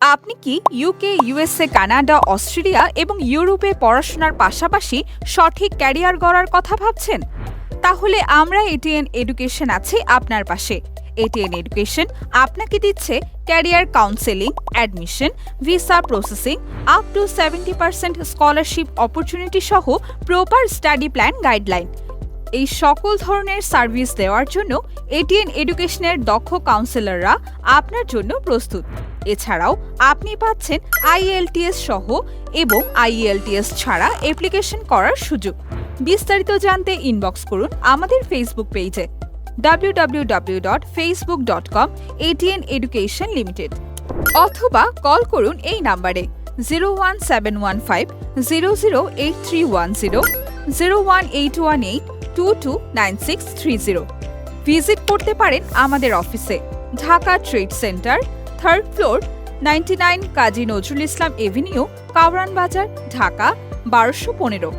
আপনি কি UK USA Canada Australia এবং ইউরোপে পড়াশোনার পাশাপাশি সঠিক ক্যারিয়ার গড়ার কথা ভাবছেন? তাহলে আমরা এটিএন এডুকেশন আছি আপনার পাশে। এটিএন এডুকেশন আপনাকে দিচ্ছে career counselling admission visa processing up to seventy percent scholarship opportunity সহ প্রপার স্টাডি প্ল্যান গাইডলাইন এই সকল ধরনের সার্ভিস দেওয়ার জন্য এটিএন এডুকেশনের দক্ষ কাউন্সিলররা আপনার জন্য প্রস্তুত। এছাড়াও আপনি পাচ্ছেন আইএলটিএস সহ এবং আইএলটিএস ছাড়া অ্যাপ্লিকেশন করার সুযোগ। বিস্তারিত জানতে ইনবক্স করুন আমাদের ফেসবুক পেজে www.facebook.com লিমিটেড অথবা কল করুন এই নাম্বারে zero one seven one five zero zero eight three one zero zero one eight one eight two two nine six three zero visit করতে পারেন আমাদের অফিসে Dhaka trade centre third floor ninety nine Kazi Nazrul Islam avenue Kawran Bazar Dhaka বারোশো পনেরো